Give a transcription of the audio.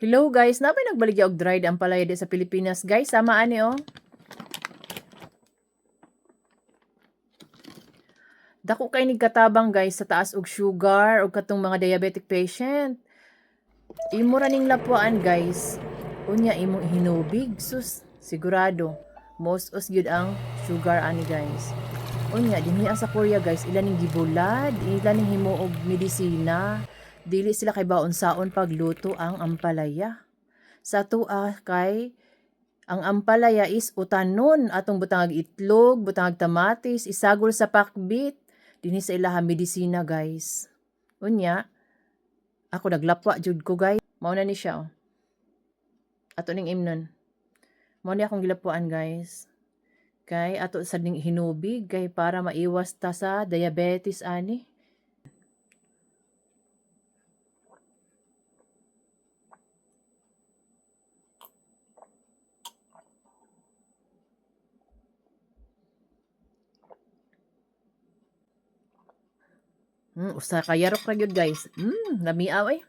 Hello guys, napay nagbaligya og dried ang palaya di sa Pilipinas guys. Sama ani oh. Dako kay ni katabang guys sa taas og sugar og katong mga diabetic patient. Imo ra ning lapuan guys. Unya imong hinubig sus sigurado. Most os gyud ang sugar ani guys. Unya dinhi sa Korea guys, ila ning gibulad, ila ning himo og medisina. Dili sila kay baon-saon pagluto ang ampalaya. Sa tuwa kay ang ampalaya is utanon atong butangag itlog, butangag tamatis, isagol sa pakbit. Dinhi sa ilaha medisina guys. Unya, ako naglapwa jud ko guys. Mao na ni siya oh. Ato ning imnon. Mao ni akong gilapuan guys. Kay ato sa ning hinubig kay para maiwas ta sa diabetes ani. Hmm, usa ka yarok ra gyud guys. Hmm, lamiaw eh.